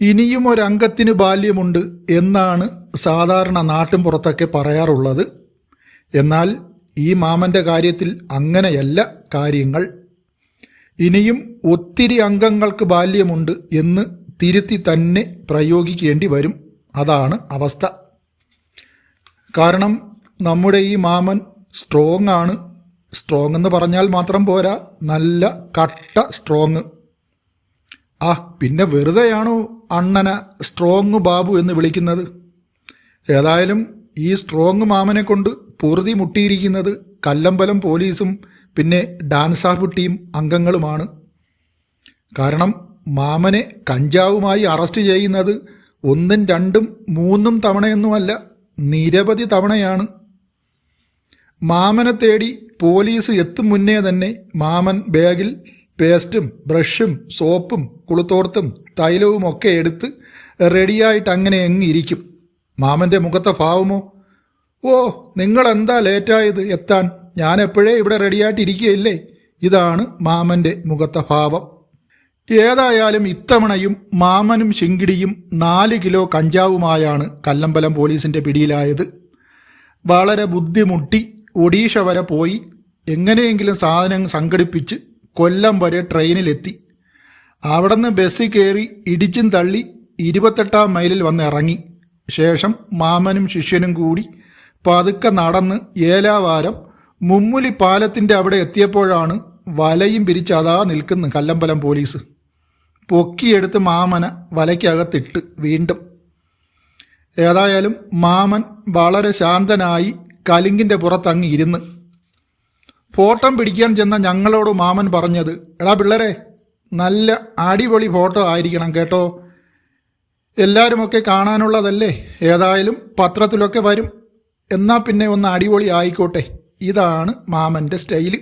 ഇനിയും ഒരംഗത്തിന് ബാല്യമുണ്ട് എന്നാണ് സാധാരണ നാട്ടിൻപുറത്തൊക്കെ പറയാറുള്ളത്. എന്നാൽ ഈ മാമന്റെ കാര്യത്തിൽ അങ്ങനെയല്ല കാര്യങ്ങൾ. ഇനിയും ഒത്തിരി അംഗങ്ങൾക്ക് ബാല്യമുണ്ട് എന്ന് തിരുത്തി തന്നെ പ്രയോഗിക്കേണ്ടി വരും. അതാണ് അവസ്ഥ. കാരണം നമ്മുടെ ഈ മാമൻ സ്ട്രോങ് ആണ്. സ്ട്രോങ് എന്ന് പറഞ്ഞാൽ മാത്രം പോരാ. നല്ല കട്ട സ്ട്രോങ് ആ പിന്നെ വെറുതെയാണോ അണ്ണന സ്ട്രോങ് ബാബു എന്ന് വിളിക്കുന്നത്? ഏതായാലും ഈ സ്ട്രോങ് മാമനെ കൊണ്ട് പൊറുതി മുട്ടിയിരിക്കുന്നത് കല്ലമ്പലം പോലീസും പിന്നെ ഡാൻസാർബ് ടീം അംഗങ്ങളുമാണ്. കാരണം മാമനെ കഞ്ചാവുമായി അറസ്റ്റ് ചെയ്യുന്നത് ഒന്നും രണ്ടും മൂന്നും തവണയൊന്നുമല്ല നിരവധി തവണയാണ്. മാമനെ തേടി പോലീസ് എത്തും മുന്നേ തന്നെ മാമൻ ബാഗിൽ പേസ്റ്റും ബ്രഷും സോപ്പും കുളുത്തോർത്തും തൈലവും ഒക്കെ എടുത്ത് റെഡിയായിട്ട് അങ്ങനെ എങ്ങിരിക്കും മാമന്റെ മുഖത്തെ ഭാവമോ? ഓ നിങ്ങളെന്താ ലേറ്റായത് എത്താൻ? ഞാൻ എപ്പോഴേ ഇവിടെ റെഡിയായിട്ട് ഇരിക്കുകയില്ലേ? ഇതാണ് മാമന്റെ മുഖത്തെ ഭാവം. ഏതായാലും ഇത്തവണയും മാമനും ശിങ്കിടിയും നാല് കിലോ കഞ്ചാവുമായാണ് കല്ലമ്പലം പോലീസിന്റെ പിടിയിലായത്. വളരെ ബുദ്ധിമുട്ടി ഒഡീഷ വരെ പോയി. എങ്ങനെയെങ്കിലും സാധനം സംഘടിപ്പിച്ച് കൊല്ലം വരെ ട്രെയിനിലെത്തി. അവിടുന്ന് ബസ്സിൽ കയറി ഇടിച്ചും തള്ളി ഇരുപത്തെട്ടാം മൈലിൽ വന്ന് ഇറങ്ങി. ശേഷം മാമനും ശിഷ്യനും കൂടി പതുക്കെ നടന്ന് ഏലാവാരം മുമ്മുലി പാലത്തിന്റെ അവിടെ എത്തിയപ്പോഴാണ് വലയും പിരിച്ച് അതാ കല്ലമ്പലം പോലീസ്. പൊക്കിയെടുത്ത് മാമന വലയ്ക്കകത്തിട്ട് വീണ്ടും. ഏതായാലും മാമൻ വളരെ ശാന്തനായി കലിങ്കിന്റെ പുറത്തങ്ങ് ഇരുന്ന് ഫോട്ടം പിടിക്കാൻ ചെന്ന ഞങ്ങളോട് മാമൻ പറഞ്ഞത് എടാ പിള്ളേരെ നല്ല അടിപൊളി ഫോട്ടോ ആയിരിക്കണം കേട്ടോ. എല്ലാവരുമൊക്കെ കാണാനുള്ളതല്ലേ? ഏതായാലും പത്രത്തിലൊക്കെ വരും. എന്നാൽ പിന്നെ ഒന്ന് അടിപൊളി ആയിക്കോട്ടെ. ഇതാണ് മാമന്റെ സ്റ്റൈൽ.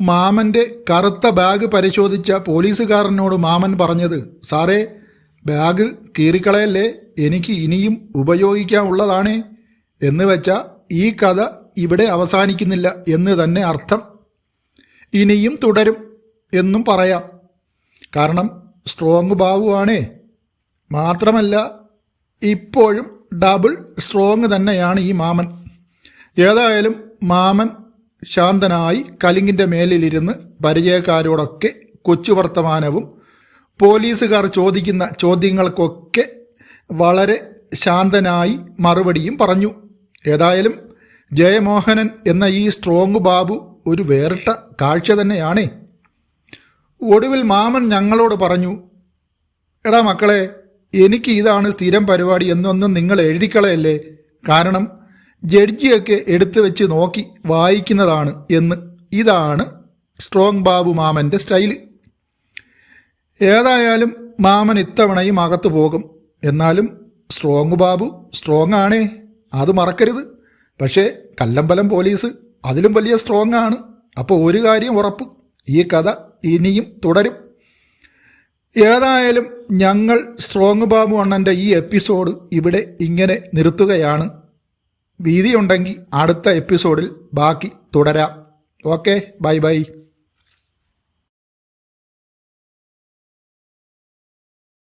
മാമന്റെ കറുത്ത ബാഗ് പരിശോധിച്ച പോലീസുകാരനോട് മാമൻ പറഞ്ഞത് സാറേ ബാഗ് കീറിക്കളയല്ലേ? എനിക്ക് ഇനിയും ഉപയോഗിക്കാനുള്ളതാണേ. എന്ന് വെച്ചാൽ ഈ കഥ ഇവിടെ അവസാനിക്കുന്നില്ല എന്ന് തന്നെ അർത്ഥം ഇനിയും തുടരും എന്നും പറയാം. കാരണം സ്ട്രോങ് ബാബുവാണേ മാത്രമല്ല ഇപ്പോഴും ഡബിൾ സ്ട്രോങ് തന്നെയാണ് ഈ മാമൻ. ഏതായാലും മാമൻ ശാന്തനായി കലിങ്ങിന്റെ മേലിലിരുന്ന് പരിചയക്കാരോടൊക്കെ കൊച്ചു വർത്തമാനവും പോലീസുകാർ ചോദിക്കുന്ന ചോദ്യങ്ങൾക്കൊക്കെ വളരെ ശാന്തനായി മറുപടിയും പറഞ്ഞു. ഏതായാലും ജയമോഹനൻ എന്ന ഈ സ്ട്രോങ് ബാബു ഒരു വേറിട്ട കാഴ്ച തന്നെയാണേ. ഒടുവിൽ മാമൻ ഞങ്ങളോട് പറഞ്ഞു എടാ മക്കളെ എനിക്ക് ഇതാണ് സ്ഥിരം പരിപാടി എന്നൊന്നും നിങ്ങൾ എഴുതിക്കളയല്ലേ. കാരണം ജഡ്ജിയൊക്കെ എടുത്തു വെച്ച് നോക്കി വായിക്കുന്നതാണ് എന്ന്. ഇതാണ് സ്ട്രോങ് ബാബു മാമന്റെ സ്റ്റൈൽ ഏതായാലും മാമൻ ഇത്തവണയും അകത്തു പോകും. എന്നാലും സ്ട്രോങ് ബാബു സ്ട്രോങ് ആണേ. അത് മറക്കരുത്. പക്ഷേ കല്ലമ്പലം പോലീസ് അതിലും വലിയ സ്ട്രോങ് ആണ്. അപ്പോൾ ഒരു കാര്യം ഉറപ്പ് ഈ കഥ ഇനിയും തുടരും. ഏതായാലും ഞങ്ങൾ സ്ട്രോങ് ബാബു അണ്ണന്റെ ഈ എപ്പിസോഡ് ഇവിടെ ഇങ്ങനെ നിർത്തുകയാണ്. വീതിയുണ്ടെങ്കിൽ അടുത്ത എപ്പിസോഡിൽ ബാക്കി തുടരാം. Okay bye bye